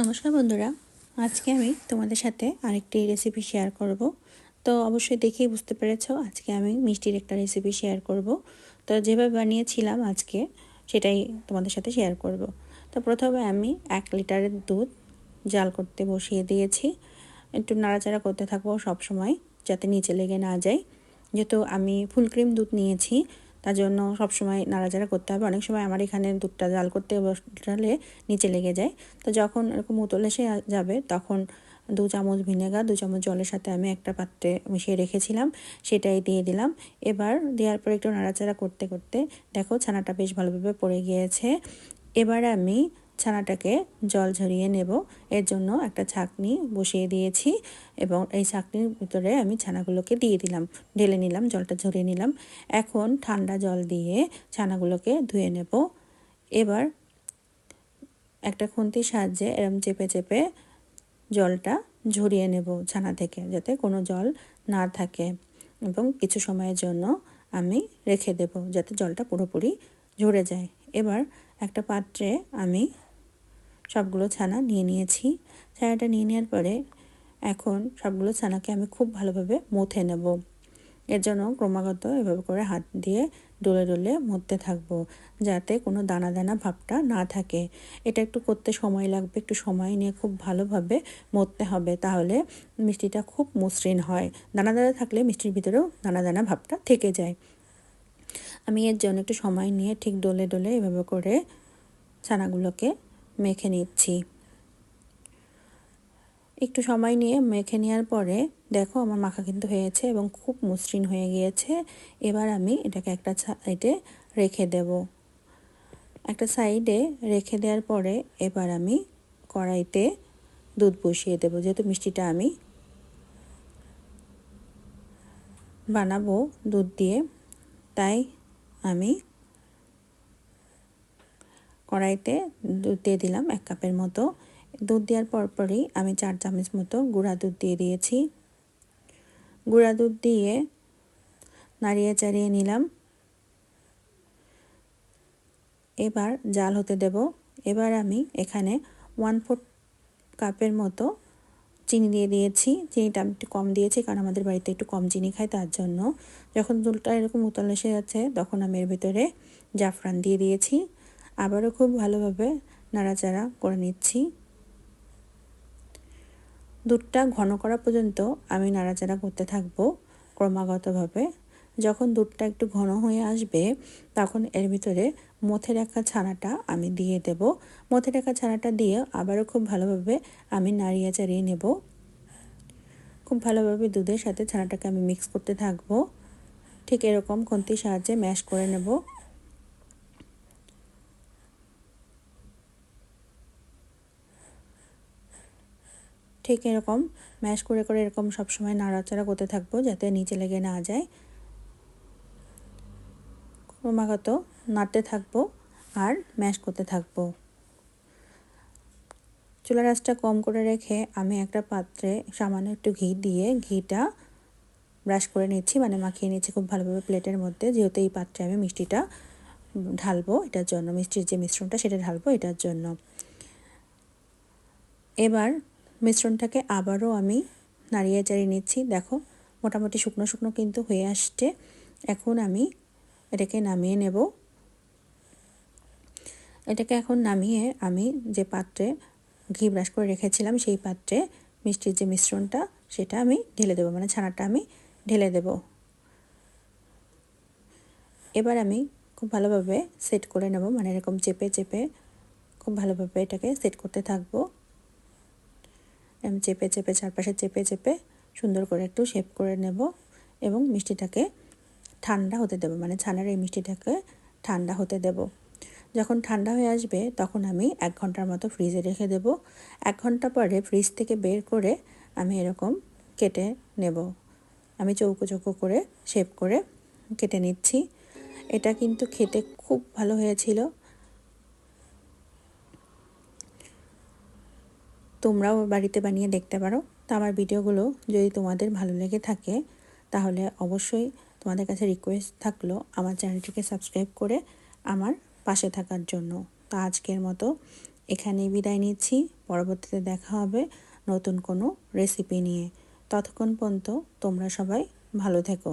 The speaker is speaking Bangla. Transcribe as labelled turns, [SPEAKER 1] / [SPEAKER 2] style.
[SPEAKER 1] নমস্কার বন্ধুরা। আজকে আমি তোমাদের সাথে আরেকটি রেসিপি শেয়ার করব। তো অবশ্যই দেখেই বুঝতে পেরেছ, আজকে আমি মিষ্টির একটা রেসিপি শেয়ার করব। তো যেভাবে বানিয়েছিলাম আজকে, সেটাই তোমাদের সাথে শেয়ার করব। তো প্রথমে আমি এক লিটারের দুধ জাল করতে বসিয়ে দিয়েছি। একটু নাড়াচাড়া করতে থাকব সব সময় যাতে নিচে লেগে না যায়। যেহেতু আমি ফুল ক্রিম দুধ নিয়েছি তার জন্য সবসময় নাড়াচাড়া করতে হবে। অনেক সময় আমার এখানে দুধটা জাল করতে বসালে নিচে লেগে যায়। তো যখন এরকম উতল এসে যাবে, তখন দু চামচ ভিনেগার, দু চামচ জলের সাথে আমি একটা পাত্রে মিশিয়ে রেখেছিলাম, সেটাই দিয়ে দিলাম। এবার দেওয়ার পর একটু নাড়াচাড়া করতে করতে দেখো ছানাটা বেশ ভালোভাবে পড়ে গিয়েছে। এবার আমি ছানাটাকে জল ঝরিয়ে নেব। এর জন্য একটা ছাকনি বসিয়ে দিয়েছি এবং এই ছাকনির ভিতরে আমি ছানাগুলোকে দিয়ে দিলাম, ঢেলে নিলাম, জলটা ঝরিয়ে নিলাম। এখন ঠান্ডা জল দিয়ে ছানাগুলোকে ধুয়ে নেব। এবার একটা খুন্তির সাহায্যে এরম চেপে চেপে জলটা ঝরিয়ে নেব ছানা থেকে, যাতে কোনো জল না থাকে এবং কিছু সময়ের জন্য আমি রেখে দেব যাতে জলটা পুরোপুরি ঝরে যায়। এবার একটা পাত্রে আমি সবগুলো ছানা নিয়ে নিয়েছি। ছানাটা নিয়ে নেওয়ার পরে এখন সবগুলো ছানাকে আমি খুব ভালোভাবে মুথে নেব। এর জন্য ক্রমাগত এভাবে করে হাত দিয়ে ডলে ডলে মরতে থাকব, যাতে কোনো দানা দানা ভাবটা না থাকে। এটা একটু করতে সময় লাগবে, একটু সময় নিয়ে খুব ভালোভাবে মরতে হবে, তাহলে মিষ্টিটা খুব মসৃণ হয়। দানা দানা থাকলে মিষ্টির ভিতরেও দানা দানা ভাবটা থেকে যায়। আমি এর জন্য একটু সময় নিয়ে ঠিক ডলে ডলে এভাবে করে ছানাগুলোকে মেখে নিচ্ছি। একটু সময় নিয়ে মেখে নেওয়ার পরে দেখো আমার মাখা কিন্তু হয়েছে এবং খুব মসৃণ হয়ে গিয়েছে। এবার আমি এটাকে একটা সাইডে রেখে দেব। একটা সাইডে রেখে দেওয়ার পরে এবার আমি কড়াইতে দুধ বসিয়ে দেব। যেহেতু মিষ্টিটা আমি বানাবো দুধ দিয়ে, তাই আমি কড়াইতে দুধ দিয়ে দিলাম এক কাপের মতো। দুধ দেওয়ার পরপরই আমি চার চামচ মতো গুঁড়া দুধ দিয়ে দিয়েছি। গুঁড়া দুধ দিয়ে নাড়িয়ে চাড়িয়ে নিলাম। এবার জাল হতে দেব। এবার আমি এখানে ওয়ান ফোর্থ কাপের মতো চিনি দিয়ে দিয়েছি। চিনিটা আমি একটু কম দিয়েছি কারণ আমাদের বাড়িতে একটু কম চিনি খাই তার জন্য। যখন দুলটা এরকম উতল এসে যাচ্ছে, তখন আমি এর ভিতরে জাফরান দিয়ে দিয়েছি। আবারও খুব ভালোভাবে নাড়াচাড়া করে নিচ্ছি। দুধটা ঘন করা পর্যন্ত আমি নাড়াচাড়া করতে থাকব ক্রমাগতভাবে। যখন দুধটা একটু ঘন হয়ে আসবে, তখন এর ভিতরে মথে রাখা ছানাটা আমি দিয়ে দেব। মথে রাখা ছানাটা দিয়ে আবারও খুব ভালোভাবে আমি নাড়িয়ে চাড়িয়ে নেব। খুব ভালোভাবে দুধের সাথে ছানাটাকে আমি মিক্স করতে থাকব। ঠিক এরকম খন্তির সাহায্যে ম্যাশ করে নেব। ঠিক এরকম ম্যাশ করে করে এরকম সবসময় নাড়াচাড়া করতে থাকব যাতে নিচে লেগে না যায়। ক্রমাগত নাড়তে থাকব আর ম্যাশ করতে থাকব। চুলা রাসটা কম করে রেখে আমি একটা পাত্রে সামান্য একটু ঘি দিয়ে ঘিটা ব্রাশ করে নিচ্ছি মানে মাখিয়ে নিচ্ছি খুব ভালোভাবে প্লেটের মধ্যে। যেহেতু এই পাত্রে আমি মিষ্টিটা ঢালবো, এটার জন্য, মিষ্টির যে মিশ্রণটা সেটা ঢালবো, এটার জন্য। এবার মিশ্রণটাকে আবারও আমি নাড়িয়ে চাড়িয়ে নিচ্ছি। দেখো, মোটামুটি শুকনো শুকনো কিন্তু হয়ে আসছে। এখন আমি এটাকে নামিয়ে নেব। এটাকে এখন নামিয়ে আমি যে পাত্রে ঘি ব্রাশ করে রেখেছিলাম, সেই পাত্রে মিষ্টির যে মিশ্রণটা, সেটা আমি ঢেলে দেবো। মানে ছানাটা আমি ঢেলে দেব। এবার আমি খুব ভালোভাবে সেট করে নেব। মানে এরকম চেপে চেপে খুব ভালোভাবে এটাকে সেট করতে থাকব। আমি চেপে চেপে চারপাশে চেপে চেপে সুন্দর করে একটু শেপ করে নেব এবং মিষ্টিটাকে ঠান্ডা হতে দেব। মানে ছানার এই মিষ্টিটাকে ঠান্ডা হতে দেব। যখন ঠান্ডা হয়ে আসবে তখন আমি এক ঘণ্টার মতো ফ্রিজে রেখে দেব। এক ঘণ্টা পরে ফ্রিজ থেকে বের করে আমি এরকম কেটে নেব। আমি চৌকো চৌকো করে শেপ করে কেটে নিচ্ছি। এটা কিন্তু খেতে খুব ভালো হয়েছিল। তোমরাও বাড়িতে বানিয়ে দেখতে পারো। তো আমার ভিডিওগুলো যদি তোমাদের ভালো লেগে থাকে, তাহলে অবশ্যই তোমাদের কাছে রিকোয়েস্ট থাকল আমার চ্যানেলটিকে সাবস্ক্রাইব করে আমার পাশে থাকার জন্য। তো আজকের মতো এখানেই বিদায় নিচ্ছি। পরবর্তীতে দেখা হবে নতুন কোনো রেসিপি নিয়ে। ততক্ষণ পর্যন্ত তোমরা সবাই ভালো থেকো।